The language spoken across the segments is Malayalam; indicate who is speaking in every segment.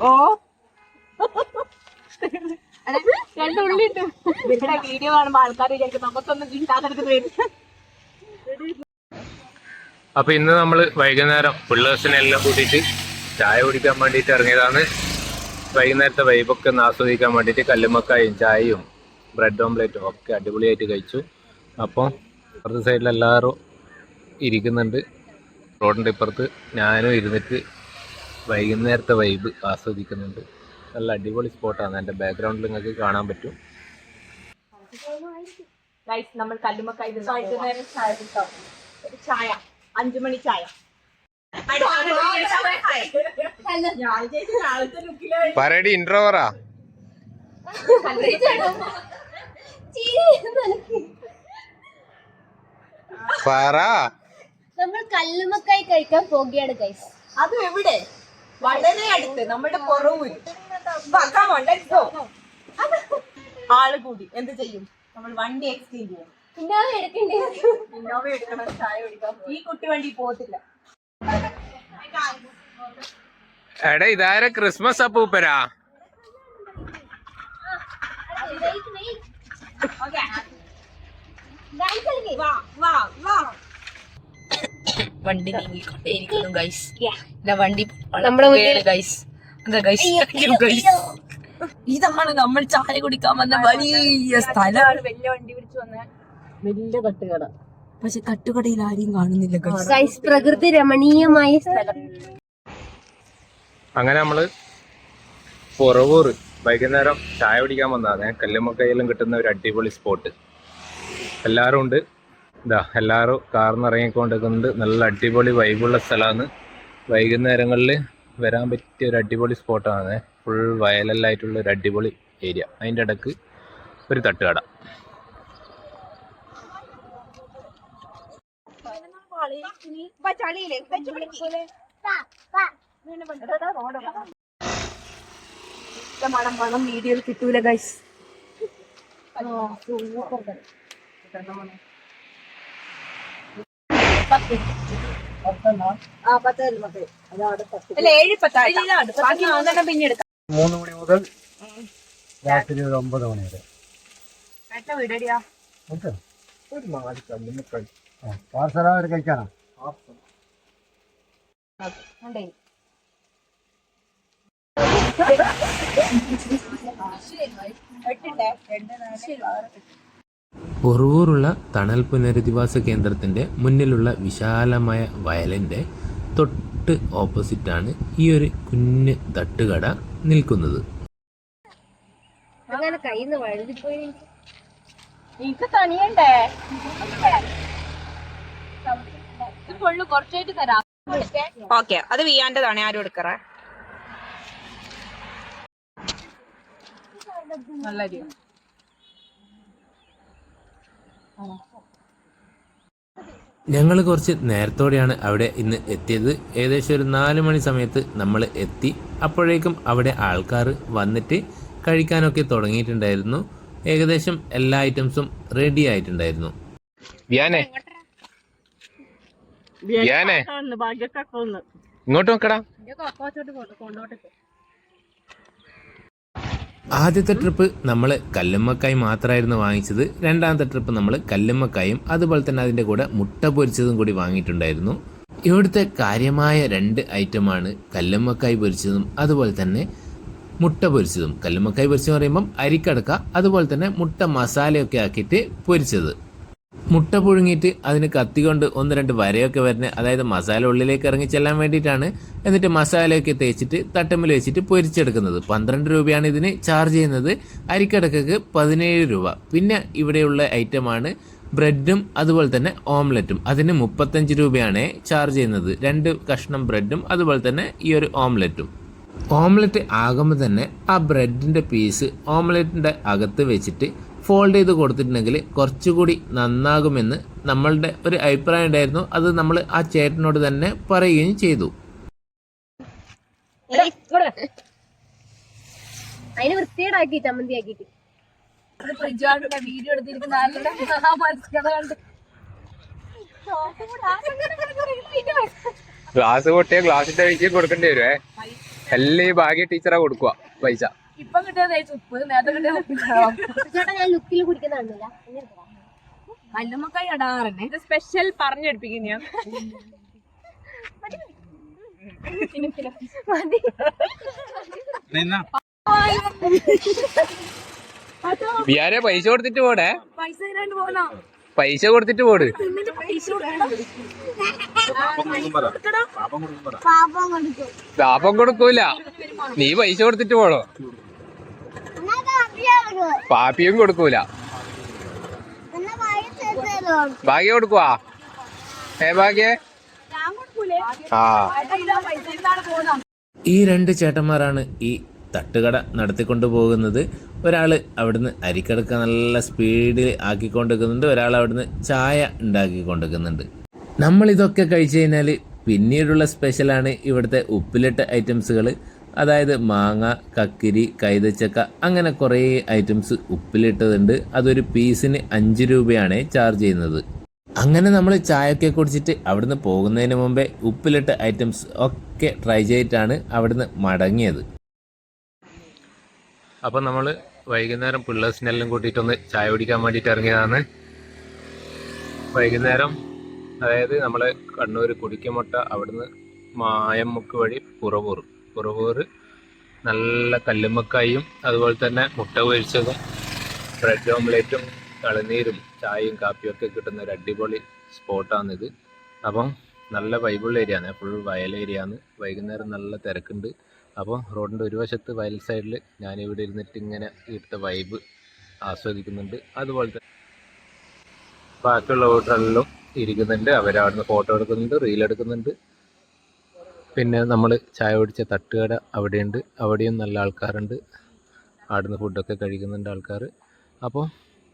Speaker 1: ഓ. രണ്ടുള്ളിട്ട് നിങ്ങളുടെ വീഡിയോ കാണുമ്പോൾ ആൾക്കാർ വിചാരിക്കും നമുക്കൊന്നും
Speaker 2: അപ്പൊ ഇന്ന് നമ്മൾ വൈകുന്നേരം പിള്ളേഴ്സിനെ എല്ലാം കൂട്ടിയിട്ട് ചായ കുടിക്കാൻ വേണ്ടിയിട്ട് ഇറങ്ങിയതാണ്. വൈകുന്നേരത്തെ വൈബൊക്കെ ഒന്ന് ആസ്വദിക്കാൻ വേണ്ടിയിട്ട് കല്ലുമ്മക്കായും ചായയും ബ്രെഡ് ഓംലേറ്റും ഒക്കെ അടിപൊളിയായിട്ട് കഴിച്ചു. അപ്പം അപ്പുറത്തെ സൈഡിൽ എല്ലാവരും ഇരിക്കുന്നുണ്ട്. റോഡിന്റെ ഇപ്പുറത്ത് ഞാനും ഇരുന്നിട്ട് വൈകുന്നേരത്തെ വൈബ് ആസ്വദിക്കുന്നുണ്ട്. നല്ല അടിപൊളി സ്പോട്ടാണ് എന്റെ ബാക്ക്ഗ്രൗണ്ടിൽ നിങ്ങൾക്ക് കാണാൻ പറ്റും.
Speaker 1: നമ്മൾ കല്ലുമ്മക്കായി വൈകുന്നേരം ചായ കുടിക്കാം ഒരു ചായ. അഞ്ചു മണി ചായ.
Speaker 2: ലുക്കിൽ ഇൻട്രോവറാ പറ.
Speaker 3: നമ്മൾ കല്ലുമക്കായി കഴിക്കാൻ പോകുകയാണ് ഗൈസ്
Speaker 1: അത് എവിടെ? വളരെ അടുത്ത് നമ്മുടെ കുറവ് വാ, come on, let's ആൾ കൂടി എന്ത് ചെയ്യും? നമ്മൾ വണ്ടി എക്സ്ചേഞ്ച് ചെയ്യും
Speaker 3: ഇന്നോവ എടുക്കണ്ടേ?
Speaker 1: ഇന്നോവ എടുക്കണം ചായ കുടിക്കാം. ഈ കുട്ടി വണ്ടി പോകത്തില്ല.
Speaker 2: എടാ ഇതാരെ ക്രിസ്മസ് അപ്പൂപ്പരാ?
Speaker 1: വാ വാ വാ.
Speaker 4: വണ്ടി നീങ്ങിക്കൊണ്ടേയിരിക്കുന്നു ഗൈസ് വണ്ടി ഗൈസ് ഗൈസ് ഗൈസ് ഇതാണ് നമ്മൾ ചായ കുടിക്കാൻ വന്ന വലിയ സ്ഥലം.
Speaker 1: വലിയ വണ്ടി പിടിച്ചു വന്ന
Speaker 4: വലിയ തട്ടുകട പക്ഷെ കട്ടുകടയിൽ ആരെയും കാണുന്നില്ല ഗൈസ്
Speaker 3: പ്രകൃതി രമണീയമായ സ്ഥലം.
Speaker 2: അങ്ങനെ നമ്മൾ പുറവൂർ വൈകുന്നേരം ചായ കുടിക്കാൻ വന്നതാണ് കല്ലുമ്മക്കയിലും കിട്ടുന്ന ഒരു അടിപൊളി സ്പോട്ട് എല്ലാവരും ഉണ്ട്. ഇതാ എല്ലാവരും കാർന്ന് ഇറങ്ങിക്കൊണ്ടിരിക്കുന്നുണ്ട് നല്ല അടിപൊളി വൈബുള്ള സ്ഥലമാണ്. വൈകുന്നേരങ്ങളിൽ വരാൻ പറ്റിയ ഒരു അടിപൊളി സ്പോട്ടാണ് ഫുൾ വയലല്ലായിട്ടുള്ള ഒരു അടിപൊളി ഏരിയ അതിന്റെ ഇടയ്ക്ക് ഒരു തട്ടുകട.
Speaker 1: മണം മണം വീഡിയോയിൽ കിട്ടൂല ഗൈസ് അല്ല
Speaker 5: മൂന്ന് മണി മുതൽ രാത്രി ഒരു ഒമ്പത് മണി വരെ.
Speaker 1: ഏട്ട വീടടിയാ?
Speaker 5: ഓക്കെ പാർസലായിട്ട് കഴിക്കാനോ?
Speaker 2: പൊറവൂറുള്ള തണൽ പുനരധിവാസ കേന്ദ്രത്തിന്റെ മുന്നിലുള്ള വിശാലമായ വയലിന്റെ തൊട്ട് ഓപ്പോസിറ്റാണ് ഈ ഒരു കുഞ്ഞ് തട്ടുകട നിൽക്കുന്നത്.
Speaker 3: അങ്ങനെ കയ്യിൽ നിന്ന് വഴുതിപ്പോയി
Speaker 1: നിനക്ക് തണിയണ്ടേ? കുറച്ചായിട്ട് തരാം. ഓക്കെ അത് വിയാന്റെതാണ് ആരും എടുക്കറേ? നല്ല
Speaker 2: ഞങ്ങൾ കുറച്ച് നേരത്തോടെയാണ് അവിടെ ഇന്ന് എത്തിയത്. ഏകദേശം ഒരു നാല് മണി സമയത്ത് നമ്മൾ എത്തി. അപ്പോഴേക്കും അവിടെ ആൾക്കാർ വന്നിട്ട് കഴിക്കാനൊക്കെ തുടങ്ങിയിട്ടുണ്ടായിരുന്നു. ഏകദേശം എല്ലാ ഐറ്റംസും റെഡി ആയിട്ടുണ്ടായിരുന്നു. ഇങ്ങോട്ട് നോക്കടാ. ആദ്യത്തെ ട്രിപ്പ് നമ്മൾ കല്ലുമ്മക്കായി മാത്രമായിരുന്നു വാങ്ങിച്ചത്. രണ്ടാമത്തെ ട്രിപ്പ് നമ്മൾ കല്ലുമ്മക്കായും അതുപോലെ തന്നെ അതിന്റെ കൂടെ മുട്ട പൊരിച്ചതും കൂടി വാങ്ങിയിട്ടുണ്ടായിരുന്നു. ഇവിടുത്തെ കാര്യമായ രണ്ട് ഐറ്റമാണ് കല്ലുമ്മക്കായ് പൊരിച്ചതും അതുപോലെ തന്നെ മുട്ട പൊരിച്ചതും. കല്ലുമ്മക്കായ് പൊരിച്ചെന്ന് പറയുമ്പം അരിക്കടക്ക അതുപോലെ തന്നെ മുട്ട മസാലയൊക്കെ ആക്കിയിട്ട് പൊരിച്ചത്. മുട്ട പുഴുങ്ങിയിട്ട് അതിന് കത്തി കൊണ്ട് ഒന്ന് രണ്ട് വരയൊക്കെ വരുന്നത് അതായത് മസാല ഉള്ളിലേക്ക് ഇറങ്ങി ചെല്ലാൻ വേണ്ടിയിട്ടാണ്. എന്നിട്ട് മസാലയൊക്കെ തേച്ചിട്ട് തട്ടമ്മിൽ വെച്ചിട്ട് പൊരിച്ചെടുക്കുന്നത്. പന്ത്രണ്ട് രൂപയാണ് ഇതിന് ചാർജ് ചെയ്യുന്നത്. അരിക്കടക്കക്ക് പതിനേഴ് രൂപ. പിന്നെ ഇവിടെയുള്ള ഐറ്റമാണ് ബ്രെഡും അതുപോലെ തന്നെ ഓംലെറ്റും അതിന് മുപ്പത്തഞ്ച് രൂപയാണ് ചാർജ് ചെയ്യുന്നത്. രണ്ട് കഷ്ണം ബ്രെഡും അതുപോലെ തന്നെ ഈ ഒരു ഓംലെറ്റും ഓംലെറ്റ് ആകുമ്പോൾ തന്നെ ആ ബ്രെഡിന്റെ പീസ് ഓംലെറ്റിന്റെ അകത്ത് വെച്ചിട്ട് ഫോൾഡ് ചെയ്ത് കൊടുത്തിട്ടുണ്ടെങ്കിൽ കുറച്ചുകൂടി നന്നാകുമെന്ന് നമ്മളുടെ ഒരു അഭിപ്രായം ഉണ്ടായിരുന്നു. അത് നമ്മൾ ആ ചേട്ടനോട് തന്നെ പറയുകയും ചെയ്തു.
Speaker 3: അതിന് വൃത്തിയേടാക്കി ചമ്മന്തി ആക്കിയിട്ട്
Speaker 4: വീഡിയോ എടുത്തിരിക്കുന്ന ആളുടെ മനസ്സിലത് കണ്ട്
Speaker 2: ഗ്ലാസ് പൊട്ടിയ ഗ്ലാസിന്റെ വീട്ടിൽ കൊടുക്കേണ്ടി വരുവേ.
Speaker 6: എല്ലാം ഈ ഭാഗ്യ ടീച്ചറാ കൊടുക്കുക പൈസ.
Speaker 7: ഇപ്പൊ കിട്ടിയ ഉപ്പ് നേരത്തെ കിട്ടിയ
Speaker 3: ചേട്ടാ ഞാൻ ലുക്കിൽ കുടിക്കുന്നുണ്ടല്ല
Speaker 7: കല്ലുമ്മക്കായി ഇടാറന്നെ
Speaker 1: സ്പെഷ്യൽ പറഞ്ഞെടുപ്പിക്കുന്ന ഞാൻ
Speaker 6: ബിയാരെ പൈസ കൊടുത്തിട്ട് പോടെ.
Speaker 7: പൈസ
Speaker 6: പൈസ കൊടുത്തിട്ട് പോട്.
Speaker 7: പാപ്പം
Speaker 3: പാപം
Speaker 6: കൊടുക്കൂല. നീ പൈസ കൊടുത്തിട്ട്
Speaker 3: കാപ്പിയാകുമോ
Speaker 6: പാപ്പിയും കൊടുക്കൂല. ഭാഗ്യ കൊടുക്കുവാ? ഏ ഭാഗ്യ? ആ. ഈ രണ്ട് ചേട്ടന്മാരാണ് ഈ തട്ടുകട നടത്തിക്കൊണ്ട് പോകുന്നത്. ഒരാൾ അവിടുന്ന് അരിക്കടക്ക നല്ല സ്പീഡിൽ ആക്കിക്കൊണ്ടിരിക്കുന്നുണ്ട്. ഒരാൾ അവിടുന്ന് ചായ ഉണ്ടാക്കിക്കൊണ്ടിരിക്കുന്നുണ്ട്. നമ്മൾ ഇതൊക്കെ കഴിച്ചു കഴിഞ്ഞാൽ പിന്നീടുള്ള സ്പെഷ്യലാണ് ഇവിടുത്തെ ഉപ്പിലിട്ട ഐറ്റംസുകൾ അതായത് മാങ്ങ കക്കിരി കൈതച്ചക്ക അങ്ങനെ കുറേ ഐറ്റംസ് ഉപ്പിലിട്ടതുണ്ട്. അതൊരു പീസിന് അഞ്ച് രൂപയാണ് ചാർജ് ചെയ്യുന്നത്. അങ്ങനെ നമ്മൾ ചായയൊക്കെ കുടിച്ചിട്ട് അവിടുന്ന് പോകുന്നതിന് മുമ്പേ ഉപ്പിലിട്ട ഐറ്റംസ് ഒക്കെ ട്രൈ ചെയ്തിട്ടാണ് അവിടുന്ന് മടങ്ങിയത്. അപ്പം നമ്മൾ വൈകുന്നേരം പിള്ളേഴ്സിനെല്ലാം കൂട്ടിയിട്ടൊന്ന് ചായ കുടിക്കാൻ വേണ്ടിയിട്ട് ഇറങ്ങിയതാണ്. വൈകുന്നേരം അതായത് നമ്മൾ കണ്ണൂർ കുടിക്കമുട്ട അവിടുന്ന് മായമുക്ക് വഴി പുറവൂർ പുറവൂർ നല്ല കല്ലുമ്മക്കായും അതുപോലെ തന്നെ മുട്ട പൊരിച്ചതും ബ്രെഡ് ഓംലേറ്റും കളനീരും ചായയും കാപ്പിയും ഒക്കെ കിട്ടുന്ന ഒരു അടിപൊളി സ്പോട്ടാണിത്. അപ്പം നല്ല വൈബുള്ള ഏരിയ ആണ്. ഫുൾ വയൽ ഏരിയ ആണ്. വൈകുന്നേരം നല്ല തിരക്കുണ്ട്. അപ്പോൾ റോഡിന്റെ ഒരു വശത്ത് വയൽ സൈഡിൽ ഞാനിവിടെ ഇരുന്നിട്ട് ഇങ്ങനെ ഇവിടുത്തെ വൈബ് ആസ്വദിക്കുന്നുണ്ട്. അതുപോലെ തന്നെ ബാക്കിയുള്ള ഹോട്ടലിലും ഇരിക്കുന്നുണ്ട്. അവരവിടുന്ന് ഫോട്ടോ എടുക്കുന്നുണ്ട് റീൽ എടുക്കുന്നുണ്ട്. പിന്നെ നമ്മൾ ചായ കുടിച്ച തട്ടുകട അവിടെയുണ്ട്. അവിടെയും നല്ല ആൾക്കാരുണ്ട്. അവിടുന്ന് ഫുഡൊക്കെ കഴിക്കുന്നുണ്ട് ആൾക്കാർ അപ്പോൾ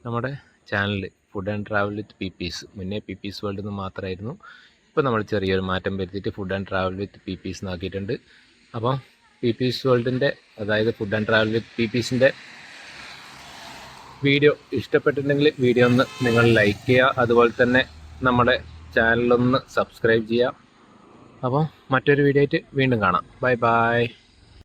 Speaker 6: നമ്മുടെ channel food and travel with P peace മുന്നേ പി പീസ് വേൾഡ് എന്ന് മാത്രമായിരുന്നു ഇപ്പോൾ നമ്മൾ ചെറിയൊരു മാറ്റം വരുത്തിയിട്ട് food and travel with P peace എന്നാക്കിയിട്ടുണ്ട് അപ്പം പി പീസ് വേൾഡിന്റെ അതായത് food and travel with P പീസിന്റെ വീഡിയോ ഇഷ്ടപ്പെട്ടിട്ടുണ്ടെങ്കിൽ വീഡിയോ ഒന്ന് നിങ്ങൾ ലൈക്ക് ചെയ്യുക. അതുപോലെ തന്നെ നമ്മുടെ ചാനലൊന്ന് സബ്സ്ക്രൈബ് ചെയ്യുക. അപ്പോൾ മറ്റൊരു വീഡിയോ ആയിട്ട് വീണ്ടും കാണാം. Bye bye